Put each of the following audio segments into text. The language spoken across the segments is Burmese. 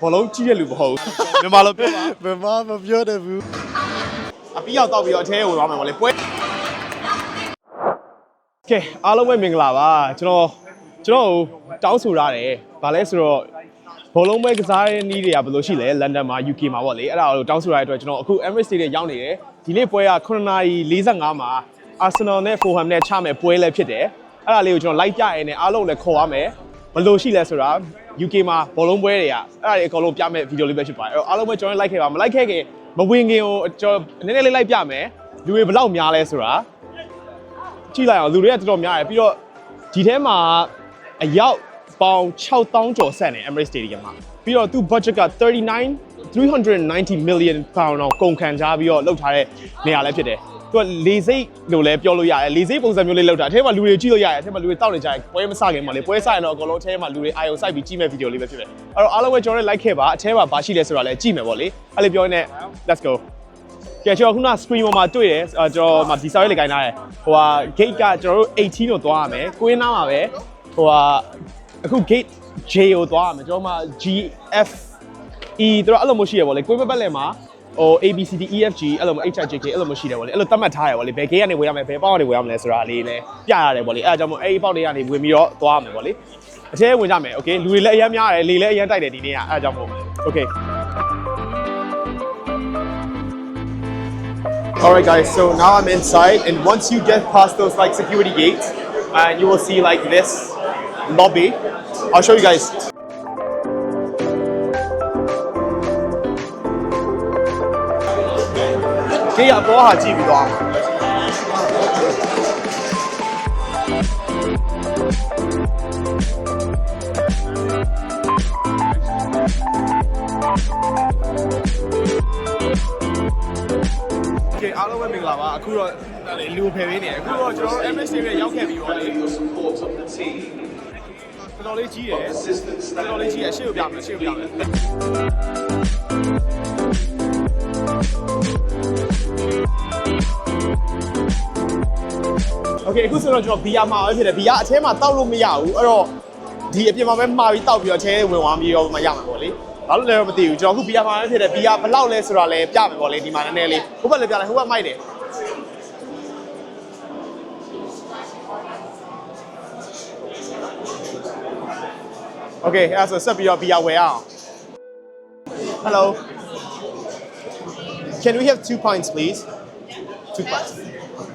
ဘောလုံးကြီးတဲ့လူမဟုတ်ဘူးမြန်မာလိုပြောပါဘယ်မှမပြောတယ်ဘူးအပြီးရောက်တော့ပြီးတော့အထဲကိုသွားမယ်ဗောလေပွဲကဲအားလုံးပဲမင်္ဂလာပါကျွန်တော်ကျွန်တော်တောင်းဆိုရတယ်ဗာလဲဆိုတော့ဘောလုံးပွဲကစားတဲ့နီးတွေကဘယ်လိုရှိလဲလန်ဒန်မှာ UK မှာဗောလေအဲ့ဒါကိုတောင်းဆိုရတဲ့အတွက်ကျွန်တော်အခု Emirates Stadium ရောက်နေတယ်ဒီနေ့ပွဲက9:45မှာ Arsenal နဲ့ Fulham နဲ့ချမယ်ပွဲလည်းဖြစ်တယ်အဲ့ဒါလေးကိုကျွန်တော်လိုက်ပြရဲနဲ့အားလုံးလည်းခေါ်ရမယ်ဘယ်လိုရှိလဲဆိုတာ UK မှာဘောလုံးပွဲတွေကအဲ့ဒါတွေအကုန်လုံးပြမယ်ဗီဒီယိုလေးပဲဖြစ်ပါတယ်အဲ့တော့အားလုံးပဲကျွန်တော်လိုက်ခဲ့ပါမလိုက်ခဲ့ခင်မဝင်ခင်ကိုကျွန်တော်နည်းနည်းလေးလိုက်ပြမယ်လူတွေဘယ်လောက်များလဲဆိုတာကြည့်လိုက်အောင်လူတွေကတော်တော်များတယ်ပြီးတော့ဒီထဲမှာအယောက်ပေါင်6000ကျော်ဆက်နေ Emirates Stadium မှာပြီးတော့သူ budget က39 390 million pound တော့ကုန်ခံကြပြီးတော့လောက်ထားတဲ့နေရာလည်းဖြစ်တယ် သူကလေစိတ်လို့လည်းပြောလို့ရတယ်လေစိတ်ပုံစံမျိုးလေးလောက်တာအထဲမှာလူတွေကြည့်လို့ရတယ်အထဲမှာလူတွေတောက်နေကြတယ်ပွဲမစခင်မှာလေပွဲစရင်တော့အကုန်လုံးအထဲမှာလူတွေအာယုံစိုက်ပြီးကြည့်မဲ့ဗီဒီယိုလေးပဲဖြစ်တယ်အဲ့တော့အားလုံးပဲကျွန်တော်တို့ like ခဲ့ပါအထဲမှာဘာရှိလဲဆိုတာလည်းကြည့်မယ်ပေါ့လေအဲ့လိုပြောနေ let's go ကဲကျွန်တော်ခုန screen ပေါ်မှာတွေ့တယ်အဲကျွန်တော်မှာဒီစာရေးလေးခိုင်းထားတယ်ဟိုဟာ gate ကကျွန်တော်တို့18ကိုသွားရမယ်ကိုင်းနားမှာပဲဟိုဟာအခု gate J ကိုသွားရမယ်ကျွန်တော်မှာ G F E တို့အဲ့လိုမျိုးရှိရပါလေကိုင်းဘက်လည်းမှာ ဟို A B C D E F G အဲ့လိုမျိုး H I J K အဲ့လိုမျိုးရှိတယ်ဗောလေအဲ့လိုသတ်မှတ်ထားရဗောလေဘယ် gate ကနေဝင်ရမယ်ဘယ်ပေါက်ကနေဝင်ရမလဲဆိုတာလေးလည်းပြရတယ်ဗောလေအဲ့ဒါကြောင့်မို့အဲ့ဒီပေါက်တွေကနေဝင်ပြီးတော့သွားရမယ်ဗောလေအထဲဝင်ကြမယ်โอเคလူတွေလည်းအများများတယ်လေလည်းအရင်တိုက်တယ်ဒီနေ့ကအဲ့ဒါကြောင့်မို့โอเค Alright guys, so now I'm inside and once you get past those like security gates and you will see like this lobby. I'll show you guys. အပေါ်ဟာကြည့်ပြီးသွားကဲအားလုံးပဲမင်္ဂလာပါအခုတော့လူဖယ်ပေးနေအခုတော့ကျွန်တော်တို့ MSC ရဲ့ရောက်ခဲ့ပြီးတော့လေတော်တော်လေးကြီးတယ်တော်တော်လေးကြီးရရှေ့ကိုပြမယ်ရှေ့ကိုပြမယ် โอเคအခုဆိုတော့ကျွန်တော်ဘီယာမှာပဲဖြစ်တယ်ဘီယာအထဲမှာတောက်လို့မရဘူးအဲ့တော့ဒီအပြင်မှာပဲမှာပြီးတောက်ပြီးတော့အထဲဝင်သွားပြီးတော့မှရမှာပေါ့လေဘာလို့လဲတော့မသိဘူးကျွန်တော်အခုဘီယာမှာပဲဖြစ်တယ်ဘီယာဘယ်လောက်လဲဆိုတာလည်းပြမယ်ပေါ့လေဒီမှာနည်းနည်းလေးဟိုဘက်လည်းပြလိုက်ဟိုဘက်မိုက်တယ် โอเคအဲ့ဒါဆိုဆက်ပြီးတော့ဘီယာဝယ်အောင် Hello Can we have two pints please Two pints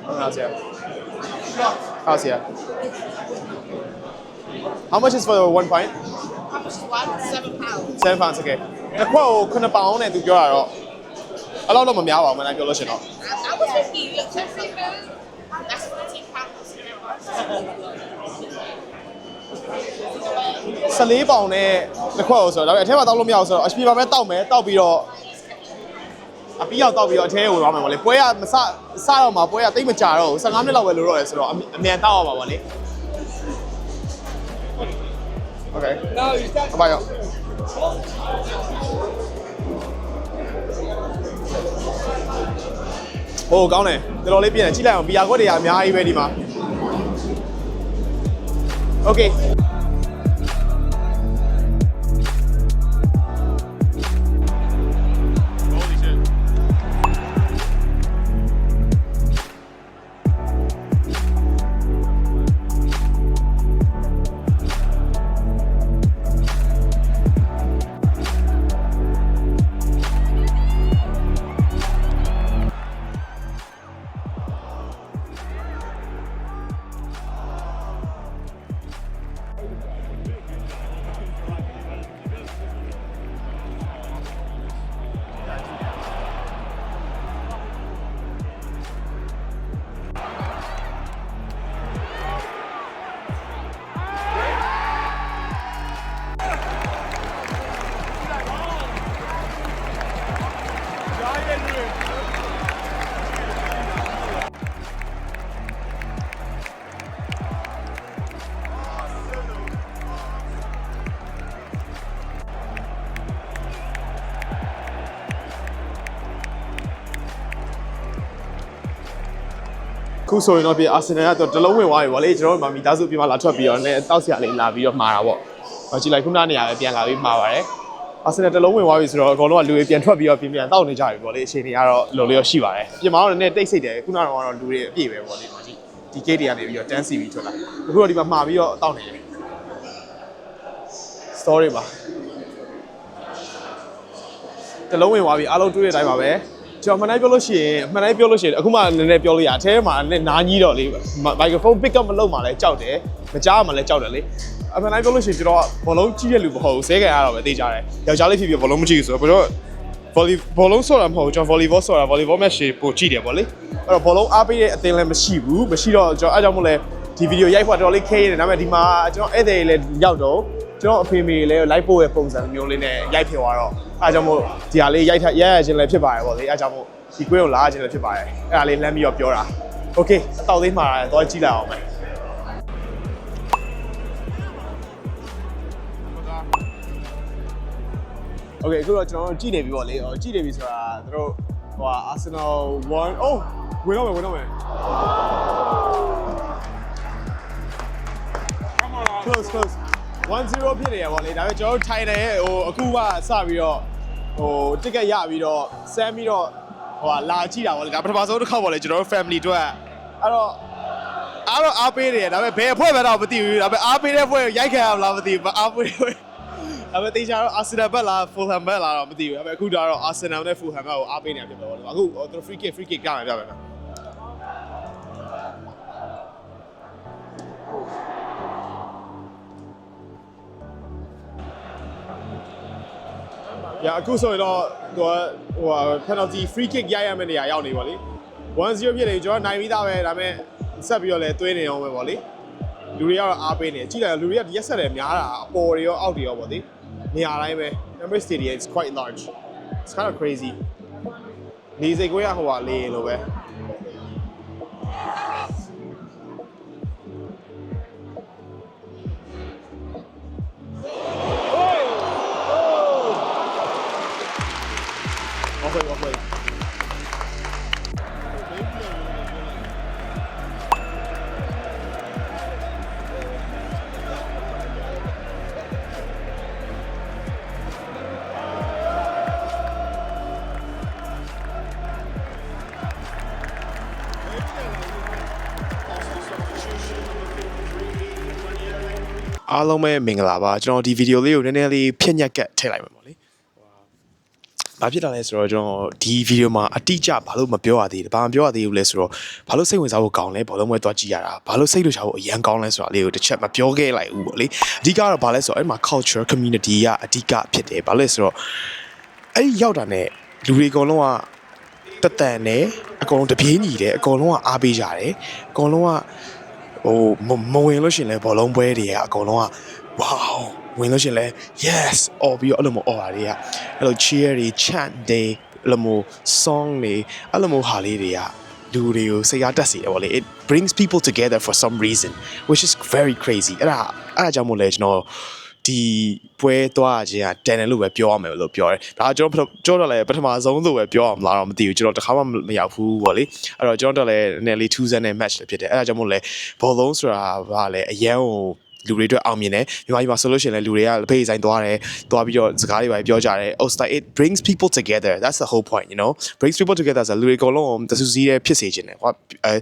ဟုတ်ပါဆရာ ဟုတ်ဆရာ How much is for the one pint How much is one? Seven pounds. Seven pounds okay တစ်ခွက်ကို9ပေါင်နဲ့သူပြောတာတော့အဲ့လောက်တော့မများပါဘူးမနက်ပြောလို့ရှင်တော့ I, I was thinking you get ten free food. That's fourteen pounds. 14ပေါင်နဲ့တစ်ခွက်ကိုဆိုတော့ဒါပေမဲ့အထဲမှာတောက်လို့မရဘူးဆိုတော့အပြင်မှာပဲတောက်မယ်တောက်ပြီးတော့ အပြီးရောက်တောက်ပြီးတော့အထဲကိုသွားမယ်ပေါ့လေပွဲကမစစတော့မှာပွဲကတိတ်မကြတော့ဘူး15မိနစ်လောက်ပဲလိုတော့တယ်ဆိုတော့အမြအမြန်တောက်အောင်ပါပေါ့လေ Okay. No, you start. ဘာရောဟိုကောင်းတယ်တော်တော်လေးပြင်တယ်ကြည့်လိုက်အောင်ဘီယာခွက်တွေကအများကြီးပဲဒီမှာ Okay. ခုဆိုရင်တော့ပြအာဆင်နယ်ကတော့တလုံးဝင်သွားပြီဗောလေကျွန်တော်တို့မမီသားစုပြမလာထွက်ပြီးတော့လည်းတောက်ဆရာလေးလာပြီးတော့မှာတာဗော။ဟောကြည့်လိုက်ခုနနေရာပဲပြန်လာပြီးမှာပါတယ်။အာဆင်နယ်တစ်လုံးဝင်သွားပြီဆိုတော့အကောင်လုံးကလူတွေပြန်ထွက်ပြီးတော့ပြန်ပြန်တောက်နေကြပြီပေါ့လေအချိန်တွေကတော့လုံလျော်ရှိပါတယ်ပြင်မာတော့လည်းတိတ်ဆိတ်တယ်ခုနကတော့လူတွေအပြည့်ပဲပေါ့လေဒီဒီကေးတွေကနေပြီးတော့တန်းစီပြီးထွက်လာအခုတော့ဒီမှာမှာပြီးတော့တောက်နေတယ် story ပါတစ်လုံးဝင်သွားပြီအားလုံးတွေ့တဲ့အတိုင်းပါပဲ ကျွန်တော်မှန်တိုင်းပြောလို့ရှိရင်မှန်တိုင်းပြောလို့ရှိရင်အခုမှနည်းနည်းပြောလို့ရအထဲမှာနည်းနည်းနားကြီးတော့လေ microphone pick up မလုပ်မှလည်းကြောက်တယ်မကြားမှလည်းကြောက်တယ်လေအမှန်တိုင်းပြောလို့ရှိရင်ကျွန်တော်ဘောလုံးကြီးတဲ့လူမဟုတ်ဘူးဆဲကန်ရတော့ပဲသိကြတယ်ယောက်ျားလေးဖြစ်ဖြစ်ဘောလုံးမကြည့်ဘူးဆိုတော့ဘယ်တော့ volley ဘောလုံးဆော့တာမဟုတ်ဘူးကျွန်တော် volleyball ဆော့တာ volleyball match တွေပိုကြည့်တယ်ဗောလေအဲ့တော့ဘောလုံးအားပေးတဲ့အသင်းလည်းမရှိဘူးမရှိတော့ကျွန်တော်အားကြောင့်မို့လဲဒီဗီဒီယိုရိုက်ဖို့တော်တော်လေးခဲနေတယ်ဒါပေမဲ့ဒီမှာကျွန်တော်ဧည့်သည်လည်းရောက်တော့ ကျွန်တော်အဖေမေလည်း live ပို့ရဲ့ပုံစံမျိုးလေးနဲ့ရိုက်ဖြစ်သွားတော့အားကြောင့်မို့ဒီဟာလေးရိုက်ထရိုက်ရခြင်းလည်းဖြစ်ပါတယ်ဗောလေအားကြောင့်မို့ဒီကွင်းကိုလာခြင်းလည်းဖြစ်ပါတယ်အဲ့ဒါလေးလမ်းပြီးတော့ပြောတာ okay အတော့သေးမှာတော့ကြည့်လိုက်အောင်မယ် โอเคအခုတော့ကျွန်တော်တို့ကြည့်နေပြီပေါ့လေဟိုကြည့်နေပြီဆိုတာသူတို့ဟိုဟာ Arsenal 1 oh ဝင်တော့မယ်ဝင်တော့မယ် close close 1-0ဖြစ်နေရပါလေဒါပေမဲ့ကျွန်တော်တို့ထိုင်တယ်ဟိုအခုကစပြီးတော့ဟိုတစ်ကက်ရပြီးတော့ဆမ်းပြီးတော့ဟိုဟာလာကြည့်တာပေါ့လေဒါပထမဆုံးတစ်ခေါက်ပေါ့လေကျွန်တော်တို့ family အတွက်အဲ့တော့အားတော့အားပေးတယ်ဒါပေမဲ့ဘယ်အဖွဲ့ပဲတော့မသိဘူးဒါပေမဲ့အားပေးတဲ့အဖွဲ့ကိုရိုက်ခံရမလားမသိဘူးအားပေးတဲ့အဖွဲ့ဒါပေမဲ့တေချာတော့ Arsenal ဘက်လား Fulham ဘက်လားတော့မသိဘူးဒါပေမဲ့အခုတော့ Arsenal နဲ့ Fulham ဘက်ကိုအားပေးနေဖြစ်တော့အခုသူတို့ free kick free kick ကြမယ်ပြမယ် နော်ရအခုဆိုရင်တော့သူကဟိုဟာ penalty free kick ရရမယ့်နေရာရောက်နေပါလေ1-0ဖြစ်နေကျွန်တော်နိုင်ပြီးသားပဲဒါပေမဲ့ဆက်ပြီးတော့လည်းသွေးနေအောင်ပဲပေါ့လေလူတွေကတော့အားပေးနေကြည့်လိုက်လူတွေကဒီရက်ဆက်တယ်များတာအပေါ်တွေရောအောက်တွေရောပေါ့လေနေရာတိုင်းပဲ Emirates Stadium is quite large it's kind of crazy နေစိတ်ကိုရဟိုပါလေရင်လိုပဲ အားလုံးပဲမင်္ဂလာပါကျွန်တော်ဒီဗီဒီယိုလေးကိုနည်းနည်းလေးဖြည့်ညက်ကတ်ထည့်လိုက်မယ်ပေါ့လေဘာဖြစ်တာလဲဆိုတော့ကျွန်တော်ဒီဗီဒီယိုမှာအတိအကျဘာလို့မပြောရသေးလဲဘာမပြောရသေးဘူးလဲဆိုတော့ဘာလို့စိတ်ဝင်စားဖို့ကောင်းလဲဘာလို့မွဲသွားကြည့်ရတာဘာလို့စိတ်လို့ချဖို့အရန်ကောင်းလဲဆိုတာလေးကိုတစ်ချက်မပြောခဲ့လိုက်ဘူးပေါ့လေအဓိကတော့ဘာလဲဆိုတော့အဲ့မှာ culture community ကအဓိကဖြစ်တယ်ဘာလဲဆိုတော့အဲ့ဒီရောက်တာ ਨੇ လူတွေအကုန်လုံးကတက်တန်တယ်အကုန်လုံးတပြေးညီတယ်အကုန်လုံးကအားပေးကြတယ်အကုန်လုံးက ဟိုမမဝင်လို့ရှရင်လဲဘောလုံးပွဲတွေကအကုန်လုံးက wow ဝင်လို့ရှရင်လဲ yes အော်ပြီးတော့အဲ့လိုမျိုးအော်တာတွေကအဲ့လို cheer တွေ chant တွေအဲ့လိုမျိုး song တွေအဲ့လိုမျိုးဟာလေးတွေကလူတွေကိုစိတ်အားတက်စေတယ်ဗောလေ it brings people together for some reason which is very crazy အဲ့ဒါအဲ့ဒါကြောင့်မို့လဲကျွန်တော် ဒီပွဲသွားခြင်းကတန်တယ်လို့ပဲပြောရမယ်လို့ပြောတယ်ဒါကျွန်တော်ကျွန်တော်လည်းပထမဆုံးလို့ပဲပြောရမလားတော့မသိဘူးကျွန်တော်တစ်ခါမှမရောက်ဘူးဗောလေအဲ့တော့ကျွန်တော်တို့လည်းနည်းနည်းလေးထူးဆန်းတဲ့ match လည်းဖြစ်တယ်အဲ့ဒါကြောင့်မို့လဲဘောလုံးဆိုတာကလည်းအရန်ကိုလူတွေအတွက်အောင်မြင်တယ်မြန်မာပြည်မှာဆိုလို့ရှိရင်လည်းလူတွေကလက်ဖေးဆိုင်သွားတယ်သွားပြီးတော့စကားတွေပဲပြောကြတယ် oh style it brings people together that's the whole point you know brings people together ဆိုလူတွေအကုန်လုံးတဆူစည်းတဲ့ဖြစ်စေခြင်းတယ်ဟောအဲ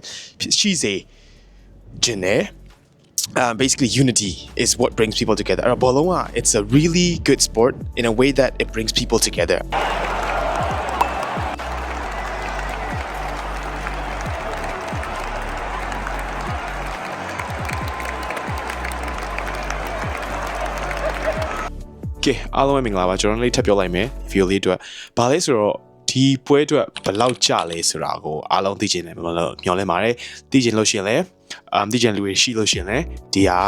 ရှိစေခြင်းတယ် um, basically unity is what brings people together. Uh, Bologna, it's a really good sport in a way that it brings people together. Okay အားလုံးပဲမင်္ဂလာပါကျွန်တော်လေးထပ်ပြောလိုက်မယ် video လေးအတွက်ဘာလဲဆိုတော့ ဒီပွဲအတွက်ဘယ်လောက်ကြလဲဆိုတာကိုအားလုံးသိချင်တယ်မလို့မျှော်လင့်ပါတယ်သိချင်လို့ရှိရင်လည်းအမ်သိချင်လူတွေရှိလို့ရှိရင်လည်းဒီဟာ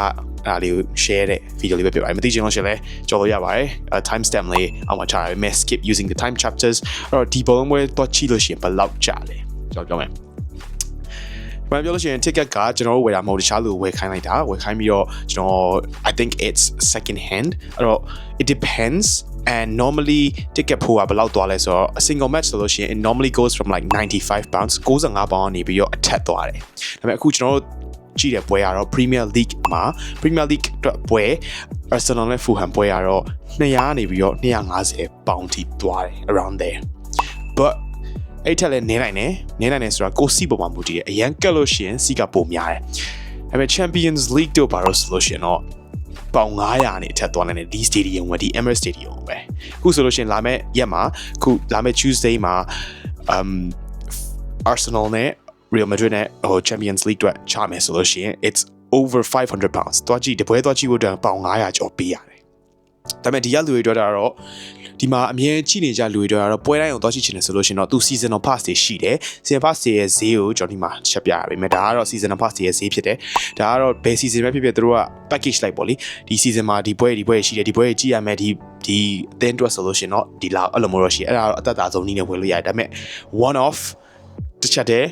အဲ့ဒါလေးကို share တဲ့ video လေးပဲပြပါတယ်မသိချင်လို့ရှိရင်လည်းကြော်လို့ရပါတယ် time stamp လေးအောက်မှာထားရမယ် skip using the time chapters အဲ့တော့ဒီပုံပွဲတော့ချိလို့ရှိရင်ဘယ်လောက်ကြလဲကျွန်တော်ပြောမယ်ဘာပြောလို့ရှိရင် ticket ကကျွန်တော်တို့ဝယ်တာမဟုတ်တခြားလူဝယ်ခိုင်းလိုက်တာဝယ်ခိုင်းပြီးတော့ကျွန်တော် I think it's second hand အဲ့တော့ it depends and normally ticket ဖိုးကဘယ်လောက်သွားလဲဆိုတော့ a single match ဆိုလို့ရှိရင် it normally goes from like 95 pounds 95ပေါင်ကနေပြီးတော့အထက်သွားတယ်ဒါပေမဲ့အခုကျွန်တော်တို့ကြည့်တဲ့ပွဲကတော့ Premier League မှာ Premier League အတွက်ပွဲ Arsenal နဲ့ Fulham ပွဲကတော့200နေပြီးတော့250ပေါင်ထိသွားတယ် around there but အဲ့ထက်လည်းနင်းနိုင်တယ်နင်းနိုင်တယ်ဆိုတာကိုယ်စီပေါ်မှာမူတည်တယ်အရန်ကက်လို့ရှိရင်စီကပိုများတယ်ဒါပေမဲ့ Champions League တို့ဘာလို့ဆိုလို့ရှိရင်တော့ ပေါင်900နဲ့အထက်သွားနိုင်တယ်ဒီ stadium ဝယ်ဒီ Emirates Stadium ပဲအခုဆိုလို့ရှိရင်လာမယ့်ရက်မှာအခုလာမယ့် Tuesday မှာ um Arsenal နဲ့ Real Madrid နဲ့ဟို Champions League အတွက်ချမယ်ဆိုလို့ရှိရင် it's over 500 pounds သွားကြည့်တပွဲသွားကြည့်ဖို့အတွက်ပေါင်900ကျော်ပေးရတယ်ဒါပေမဲ့ဒီရလူတွေအတွက်ကတော့ ဒီမှာအမြဲကြည့်နေကြလူတွေအတွက်ကတော့ပွဲတိုင်းကိုသွားကြည့်ချင်တယ်ဆိုလို့ရှိရင်တော့သူ seasonal pass တွေရှိတယ် season pass တွေရဲ့ဈေးကိုကျွန်တော်ဒီမှာချက်ပြရပါမယ်ဒါကတော့ seasonal pass တွေရဲ့ဈေးဖြစ်တယ်ဒါကတော့ဘယ် season ပဲဖြစ်ဖြစ်သူတို့က package လိုက်ပေါ့လေဒီ season မှာဒီပွဲဒီပွဲရှိတယ်ဒီပွဲကြည့်ရမယ်ဒီဒီအသင်းအတွက်ဆိုလို့ရှိရင်တော့ဒီလောက်အဲ့လိုမျိုးတော့ရှိအဲ့ဒါတော့အသက်တာဆုံးနည်းနဲ့ဝယ်လို့ရတယ်ဒါပေမဲ့ one off တစ်ချက်တည်း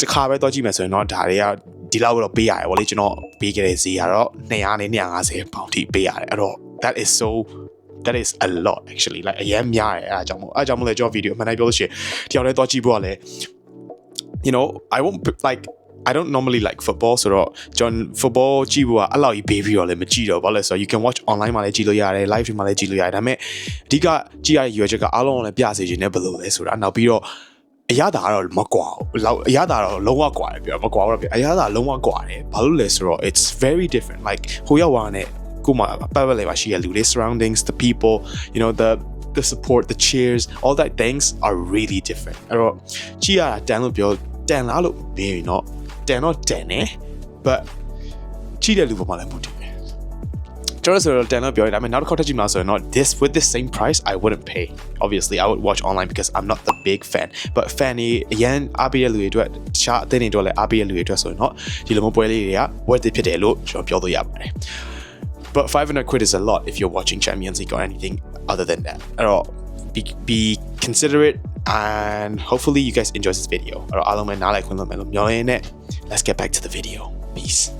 တစ်ခါပဲတော့ကြည့်မယ်ဆိုရင်တော့ဒါတွေကဒီလောက်တော့ပေးရတယ်ဗောလေကျွန်တော်ပေးခဲ့တဲ့ဈေးကတော့200နဲ့250ပေါင်ထိပေးရတယ်အဲ့တော့ that is so that is a lot actually like အရင်များတယ်အဲ့ဒါကြောင့်မို့အဲ့ဒါကြောင့်မို့လဲကျွန်တော်ဗီဒီယိုမှန်တိုင်းပြောလို့ရှိရင်တယောက်တည်းတော့ကြည့်ဖို့ကလည်း you know I won't put- like I don't normally like football ဆိုတော့ကျွန်တော် football ကြည့်ဖို့ကအဲ့လောက်ကြီးပေးပြီးတော့လည်းမကြည့်တော့ဘာလဲဆိုတော့ you can watch online မှာလည်းကြည့်လို့ရတယ် live တွေမှာလည်းကြည့်လို့ရတယ်ဒါပေမဲ့အဓိကကြည့်ရတဲ့ရွယ်ချက်ကအားလုံးကိုလည်းပြစေချင်တယ်ဘယ်လိုလဲဆိုတာနောက်ပြီးတော့အရသာကတော့မကွာဘူးလောက်အရသာတော့လုံးဝကွာတယ်ပြောမကွာတော့ပြောအရသာလုံးဝကွာတယ်ဘာလို့လဲဆိုတော့ it's very different like ဟိုရောက်သွားတဲ့ ကိုမှပတ်ပတ်လေပါရှိရလူတွေ surroundings the people you know the the support the cheers all that things are really different အဲ့တော့ကြည့်ရတာတန်လို့ပြောတန်လားလို့မေးရင်တော့တန်တော့တန်တယ် but ကြည့်တဲ့လူပေါ်မှာလည်းမူတည်တယ်ကျွန်တော်ဆိုတော့တန်တော့ပြောရဒါပေမဲ့နောက်တစ်ခေါက်ထပ်ကြည့်မလားဆိုရင်တော့ this with this same price I wouldn't pay obviously I would watch online because I'm not the big fan but fan တွေအရင်အားပေးတဲ့လူတွေအတွက်တခြားအသင်းတွေအတွက်လည်းအားပေးတဲ့လူတွေအတွက်ဆိုရင်တော့ဒီလိုမျိုးပွဲလေးတွေက worth it ဖြစ်တယ်လို့ကျွန်တော်ပြောလို့ရပါတယ် but 500 quid is a lot if you're watching Champions League or anything other than that at all. Be, be considerate and hopefully you guys enjoy this video. Let's get back to the video. Peace.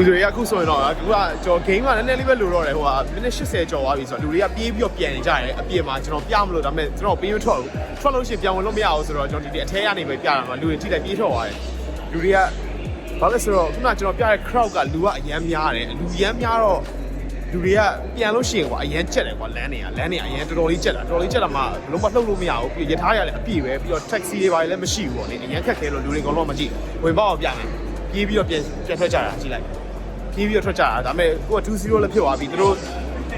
လူတွေကအခုဆိုရင်တော့အခုကကျွန်တော် game ကနည်းနည်းလေးပဲလိုတော့တယ်ဟိုကမိနစ်80ကျော်သွားပြီဆိုတော့လူတွေကပြေးပြီးတော့ပြန်နေကြတယ်အပြင်မှာကျွန်တော်ပြမလို့ဒါပေမဲ့ကျွန်တော်ပြေးမထွက်ဘူး။ထွက်လို့ရှိရင်ပြန်ဝင်လို့မရဘူးဆိုတော့ကျွန်တော်ဒီအထဲကနေပဲပြတာမှာလူတွေထိလိုက်ပြေးထွက်သွားတယ်။လူတွေကဘာလဲဆိုတော့ခုနကျွန်တော်ပြတဲ့ crowd ကလူကအရန်များတယ်လူရန်များတော့လူတွေကပြန်လို့ရှိရင်ကွာအရန်ကြက်တယ်ကွာလမ်းတွေကလမ်းတွေကအရန်တော်တော်လေးကြက်တာတော်တော်လေးကြက်တာမှလုံးဝလှုပ်လို့မရဘူးပြီးရထားရလည်းအပြည့်ပဲပြီးတော့ taxi တွေပါလည်းမရှိဘူးပေါ့လေအရန်ခက်ခဲလို့လူတွေကတော့မကြည့်ဝင်ပေါက်အောင်ပြမယ်ပြေးပြီးတော့ပြန်ပြန်ထွက်ကြတာကြည့်လိုက် ပြေးပြီးတော့ထွက်ကြတာဒါပေမဲ့ကိုက2-0လည်းဖြစ်သွားပြီသူတို့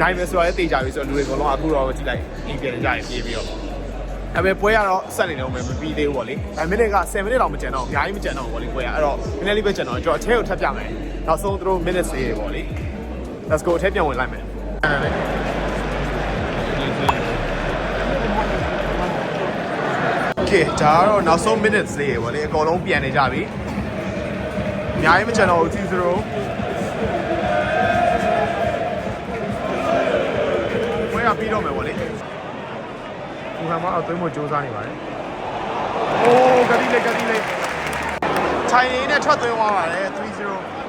နိုင်မယ်ဆိုတာလည်းသိကြပြီဆိုတော့လူတွေအကုန်လုံးအခုတော့ကြည့်လိုက်အိမ်ပြန်ကြရင်ပြေးပြီးတော့ဒါပေမဲ့ပွဲကတော့ဆက်နေတော့မယ်မပြီးသေးဘူးပေါ့လေဒါမိနစ်က7မိနစ်တော့မကျန်တော့ဘူးအများကြီးမကျန်တော့ဘူးပေါ့လေပွဲကအဲ့တော့နည်းနည်းလေးပဲကျန်တော့ကျွန်တော်အထဲကိုထပ်ပြမယ်နောက်ဆုံးသူတို့ minutes လေးတွေပေါ့လေ let's go အထဲပြန်ဝင်လိုက်မယ်โอเคဒါကတော့နောက်ဆုံး minutes လေးတွေပေါ့လေအကုန်လုံးပြန်နေကြပြီအများကြီးမကျန်တော့ဘူး2-0 ဝဲရပြီးတော့မယ်ဗောလေဘူဟမ်မအသွင်းဖို့စူးစမ်းနေပါတယ်။အိုးဂတိလေးဂတိလေးခြိုင်ရင်းနဲ့ထွက်သွင်းသွားပါတယ်3-0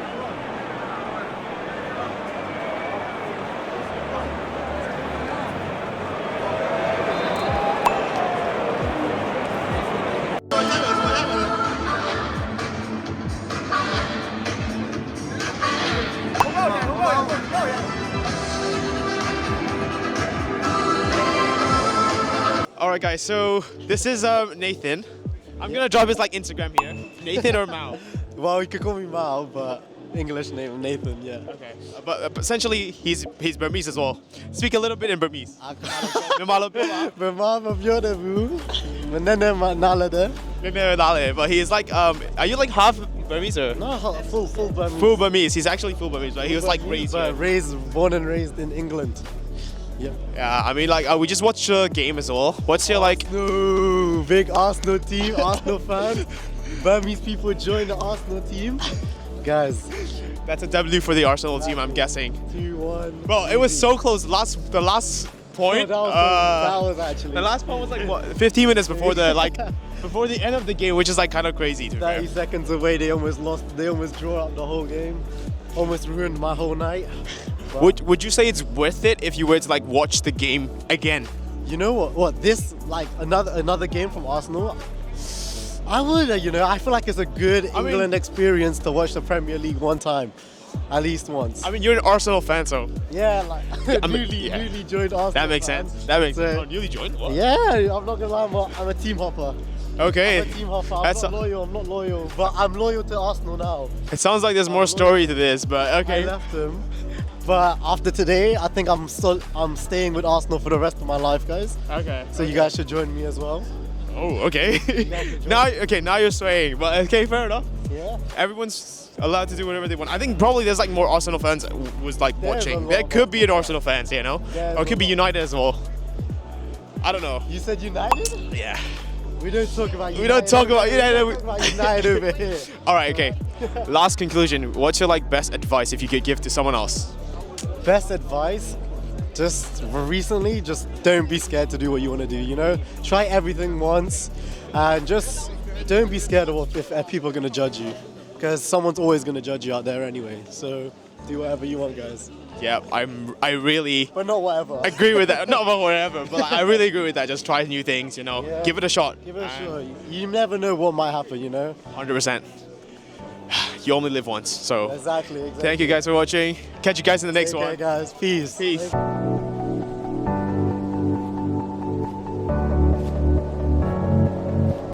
All right, guys. So this is um, Nathan. I'm gonna drop his like Instagram here. Nathan or Mao. Well, you could call me Mao, but English name Nathan, yeah. Okay. Uh, But, uh, but essentially, he's he's Burmese as well. Speak a little bit in Burmese. But Mama beautiful. Manene Nalade. Maybe Lale, But he is like um. Are you like half Burmese or? No, full, full Burmese. Full Burmese. He's actually full Burmese, but he was like raised But raised, born and raised in England. Yeah. Yeah, I mean, like, uh, we just watched the game as well. What's your like? No, big Arsenal team, Arsenal fan. Burmese people join the Arsenal team. Guys, That's a W for the Arsenal team, I'm guessing. 2 1. Bro, it was so close. Last, the last point. that, was, uh, that was actually the last point was like what? 15 minutes before the like, before the end of the game, which is like kind of crazy. To be fair. 30 seconds away. They almost lost. They almost drew out the whole game. Almost ruined my whole night. Would Would you say it's worth it if you were to like watch the game again? you know what? What this like another another game from Arsenal? I would, you know, I feel like it's a good I mean- England experience to watch the Premier League one time, at least once. I mean, you're an Arsenal fan, so yeah, like I mean, newly, yeah. newly joined Arsenal. that makes fan. sense. That makes So, sense. Oh, newly joined. What? Yeah, I'm not gonna lie, I'm a, I'm a team hopper. Okay. I'm a team hopper. I'm That's not a- loyal. I'm not loyal, but I'm loyal to Arsenal now. It sounds like there's more story to this, but okay. I left them, but after today, I think I'm still I'm staying with Arsenal for the rest of my life, guys. Okay. So you guys should join me as well. Oh, okay. now, okay, now you're swaying, but okay, fair enough. Yeah. Everyone's allowed to do whatever they want. I think probably there's like more Arsenal fans was like There's watching. There could be an Arsenal fans, you know, There's or it could be. United as well. I don't know. You said United? Yeah. We don't talk about United. We don't talk about United. We don't talk about United over here. All right, okay. Last conclusion. What's your like best advice if you could give to someone else? Best advice, just recently, just don't be scared to do what you want to do. You know, try everything once, and just don't be scared of what if, if people are gonna judge you, because someone's always gonna judge you out there anyway. So do whatever you want, guys. Yeah, I'm. I really But not whatever. agree with that. Not about whatever, but like, I really agree with that. Just try new things, you know. Yeah. Give it a shot. Give it a shot. You never know what might happen. You know. Hundred percent. You only live once, so Exactly. exactly. thank you guys for watching. Catch you guys in the next Okay, one. guys. Peace. Peace.